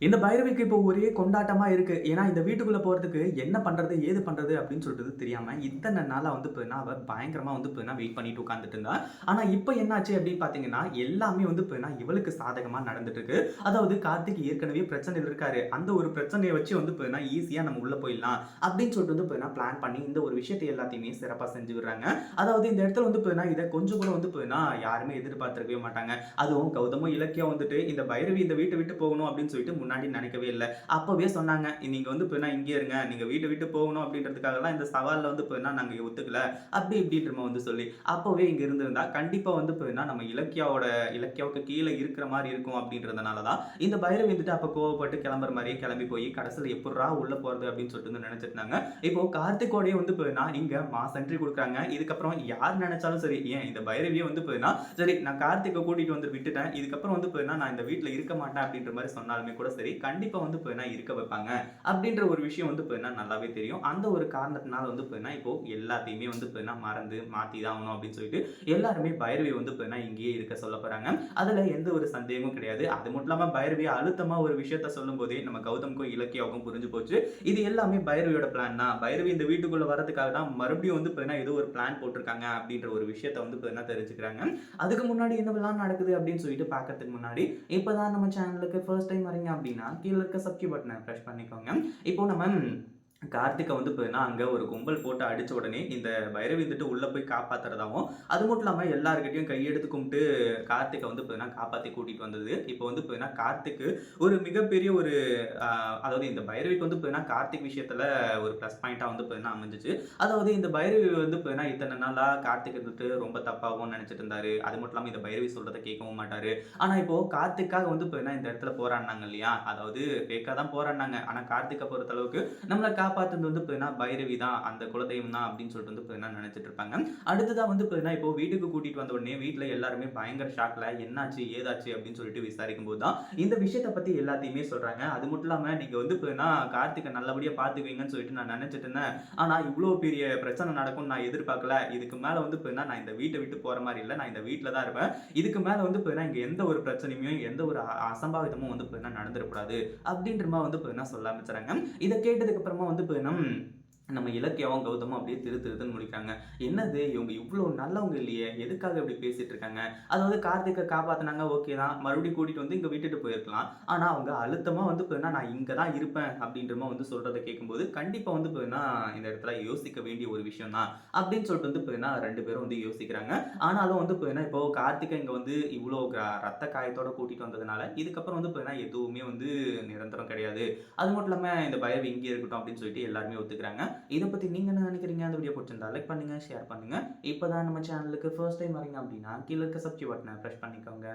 இந்த பைரவிக்கு இப்போ ஒரே கொண்டாட்டமா இருக்கு. ஏன்னா, இந்த வீட்டுக்குள்ள போறதுக்கு என்ன பண்றது? ஏது பண்றது? அப்படின்னு சொல்லிட்டு தெரியாம இத்தனை நாளா வந்து பார்த்தீங்கன்னா, அவர் பயங்கரமா வந்து பார்த்தீங்கன்னா, வெயிட் பண்ணிட்டு உட்காந்துட்டு இருந்தா. ஆனா, இப்ப என்னாச்சு அப்படின்னு பார்த்தீங்கன்னா, எல்லாமே வந்து பார்த்தீங்கன்னா, இவளுக்கு சாதகமா நடந்துட்டு இருக்கு. அதாவது கார்த்திக் ஏற்கனவே பிரச்சனை இருக்காரு. அந்த ஒரு பிரச்சனையை வச்சு வந்து பார்த்தீங்கன்னா, ஈஸியா நம்ம உள்ள போயிடலாம் அப்படின்னு சொல்லிட்டு வந்து பார்த்தீங்கன்னா, பிளான் பண்ணி இந்த ஒரு விஷயத்த எல்லாத்தையுமே சிறப்பா செஞ்சு விடுறாங்க. அதாவது இந்த இடத்துல வந்து பார்த்தீங்கன்னா, இதை கொஞ்சம் கூட வந்து பார்த்தீங்கன்னா, யாருமே எதிர்பார்த்திருக்கவே மாட்டாங்க. அதுவும் கௌதமும், இலக்கியம் வந்துட்டு இந்த பைரவி இந்த வீட்டை விட்டு போகணும் அப்படின்னு சொல்லிட்டு முன்னாடி நினைக்கவே இல்ல. அப்பவே சொன்னாங்க. நீங்க வந்து இப்போ என்ன இங்கே இருங்க. நீங்க வீட்டை விட்டு போகணும் அப்படின்றதுக்காகலாம் இந்த சவாலில் வந்து இப்போ என்ன நாங்க ஒத்துக்கல. அப்படி இப்படின்றமா வந்து சொல்லி, அப்பவே இங்க இருந்திருந்தா கண்டிப்பா வந்து பார்த்தீங்கன்னா, நம்ம இலக்கியாவோட இலக்கியாவுக்கு கீழே இருக்கிற மாதிரி இருக்கும் அப்படின்றதுனால தான், இந்த பைரவி வந்துட்டு அப்ப கோவப்பட்டு கிளம்புற மாதிரியே கிளம்பி போய் கடைசியில் எப்படா உள்ள போறது அப்படின்னு சொல்லிட்டு வந்து நினைச்சிட்டு இருந்தாங்க. இப்போ கார்த்திகோடையே வந்து பார்த்தீங்கன்னா, இங்க மாஸ் சென்ட்ரி கொடுக்குறாங்க இதுக்கப்புறம் யார் நினைச்சாலும் சரி, ஏன் இந்த பைரவியே வந்து பார்த்தீங்கன்னா, சரி நான் கார்த்திகை கூட்டிட்டு வந்து விட்டுட்டேன். இதுக்கப்புறம் வந்து பார்த்தீங்கன்னா, நான் இந்த வீட்டில் இருக்க மாட்டேன் அப்படின்ற மாதிரி சொன்னாலுமே கூட சரி, கண்டிப்பா வந்து பார்த்தீங்கன்னா, இருக்க வைப்பாங்க. அப்படின்ற ஒரு விஷயம் வந்து என்ன நல்லாவே தெரியும். அந்த ஒரு காரணத்தினால வந்து பார்த்தீங்கன்னா, இப்போ எல்லாத்தையுமே வந்து பார்த்தீங்கன்னா, மறந்து மாத்தி தான் ஆகணும் அப்படின்னு சொல்லிட்டு எல்லாருமே பைரவி வந்து பார்த்தீங்கன்னா, இங்கேயே இருக்க சொல்ல போறாங்க. அதுல எந்த ஒரு சந்தேகமும் கிடையாது. அது மட்டும் இல்லாம பைரவி அழுத்தமா ஒரு விஷயத்த சொல்லும் போதே நம்ம கௌதம்க்கும், இலக்கியாவுக்கும் புரிஞ்சு போச்சு. இது எல்லாமே பைரவியோட பிளான் தான். பைரவி இந்த வீட்டுக்குள்ள வரதுக்காக தான் மறுபடியும் வந்து பார்த்தீங்கன்னா, ஏதோ ஒரு பிளான் போட்டிருக்காங்க அப்படின்ற ஒரு விஷயத்த வந்து பார்த்தீங்கன்னா, தெரிஞ்சுக்கிறாங்க. அதுக்கு முன்னாடி என்னவெல்லாம் நடக்குது அப்படின்னு சொல்லிட்டு பார்க்கறதுக்கு முன்னாடி, இப்பதான் நம்ம சேனலுக்கு ஃபர்ஸ்ட் டைம் வரீங்க அப்படின்னு கீழ இருக்க சப்ஸ்கிரைப் பட்டன பிரஸ் பண்ணிக்கோங்க. இப்போ நம்ம கார்த்திகை வந்து பார்த்தீங்கன்னா, அங்கே ஒரு கும்பல் போட்டு அடித்த உடனே இந்த பைரவி வந்துட்டு உள்ளே போய் காப்பாத்துறதாவும், அது மட்டும் இல்லாமல் எல்லாருக்கிட்டையும் கையெடுத்து கும்பிட்டு கார்த்திகை வந்து பார்த்தீங்கன்னா, காப்பாற்றி கூட்டிகிட்டு வந்தது. இப்போ வந்து பார்த்தீங்கன்னா, கார்த்திக்கு ஒரு மிகப்பெரிய ஒரு அதாவது இந்த பைரவிக்கு வந்து பார்த்தீங்கன்னா, கார்த்திக் விஷயத்தில் ஒரு ப்ளஸ் பாயிண்ட்டாக வந்து பார்த்தீங்கன்னா அமைஞ்சிச்சு அதாவது இந்த பைரவி வந்து பார்த்தீங்கன்னா, இத்தனை நாளாக கார்த்திக் வந்துட்டு ரொம்ப தப்பாகவும் நினச்சிட்டு இருந்தாரு. அது மட்டும் இல்லாமல் இந்த பைரவி சொல்கிறத கேட்கவும் மாட்டார் ஆனால் இப்போது கார்த்திக்காக வந்து பார்த்தீங்கன்னா, இந்த இடத்துல போராடினாங்க இல்லையா? அதாவது ஃபேக்காக தான் போராடினாங்க ஆனால் கார்த்திகை பொறுத்த அளவுக்கு நம்மள காப்பாற்றுறது வந்து பார்த்தீங்கன்னா, பைரவி தான். அந்த குலதெய்வம் தான் அப்படின்னு சொல்லிட்டு வந்து பார்த்தீங்கன்னா, நினைச்சிட்டு இருப்பாங்க. அடுத்ததா வந்து பார்த்தீங்கன்னா, இப்போ வீட்டுக்கு கூட்டிட்டு வந்த உடனே வீட்ல எல்லாருமே பயங்கர ஷாக்ல என்னாச்சு? ஏதாச்சு? அப்படின்னு சொல்லிட்டு விசாரிக்கும் போது தான், இந்த விஷயத்த பத்தி எல்லாத்தையுமே சொல்றாங்க. அது மட்டும் இல்லாம நீங்க வந்து பார்த்தீங்கன்னா, கார்த்திகை நல்லபடியா பார்த்துக்குவீங்கன்னு சொல்லிட்டு நான் நினைச்சிட்டு இருந்தேன். ஆனா இவ்வளோ பெரிய பிரச்சனை நடக்கும்னு நான் எதிர்பார்க்கல. இதுக்கு மேலே வந்து பார்த்தீங்கன்னா, நான் இந்த வீட்டை விட்டு போற மாதிரி இல்லை நான் இந்த வீட்டில் தான் இருப்பேன். இதுக்கு மேலே வந்து பார்த்தீங்கன்னா, இங்க எந்த ஒரு பிரச்சனையுமே, எந்த ஒரு அசம்பாவிதமும் வந்து பார்த்தீங்கன்னா, நடந்துடக்கூடாது அப்படின்ற மாதிரி வந்து பார்த்தீங்கன்னா, சொல்ல ஆரம்பிச்சுறாங்க. இதை கேட்டதுக்கு அப்புறமா வந்து பார்த்தீங்கன்னா, நம்ம இலக்கியாவும், கௌதமும் அப்படியே திரு திருத்தன் முழிக்கிறாங்க. என்னது இவங்க இவ்வளோ நல்லவங்க இல்லையே! எதுக்காக இப்படி பேசிட்டு இருக்காங்க? அதாவது கார்த்திகை காப்பாத்தினாங்க ஓகே தான். மறுபடியும் கூட்டிட்டு வந்து இங்க விட்டுட்டு போயிருக்கலாம். ஆனா அவங்க அழுத்தமா வந்து பார்த்தீங்கன்னா, நான் இங்க தான் இருப்பேன் அப்படின்றமா வந்து சொல்கிறத கேட்கும்போது, கண்டிப்பா வந்து பார்த்தீங்கன்னா, இந்த இடத்துல யோசிக்க வேண்டிய ஒரு விஷயம் தான். அப்படின்னு சொல்லிட்டு வந்து பார்த்தீங்கன்னா, 2 பேரும் வந்து யோசிக்கிறாங்க. ஆனாலும் வந்து பார்த்தீங்கன்னா, இப்போ கார்த்திகை இங்க வந்து இவ்வளோ க ரத்த காயத்தோட கூட்டிட்டு வந்ததுனால, இதுக்கப்புறம் வந்து பார்த்தீங்கன்னா, எதுவுமே வந்து நிரந்தரம் கிடையாது. அது மட்டும் இல்லாம இந்த பயம் இங்கேயே இருக்கட்டும் அப்படின்னு சொல்லிட்டு எல்லாருமே ஒத்துக்கிறாங்க. இதை பற்றி நீங்கள் என்ன நினைக்கிறீங்க? அந்த வீடியோ பிடிச்சிருந்தா லைக் பண்ணுங்கள் ஷேர் பண்ணுங்கள் இப்போ தான் நம்ம சேனலுக்கு ஃபர்ஸ்ட் டைம் வரீங்க அப்படின்னா, கீழே இருக்க சப்ஸ்கிரைப் பட்டனை ப்ரெஷ் பண்ணிக்கோங்க.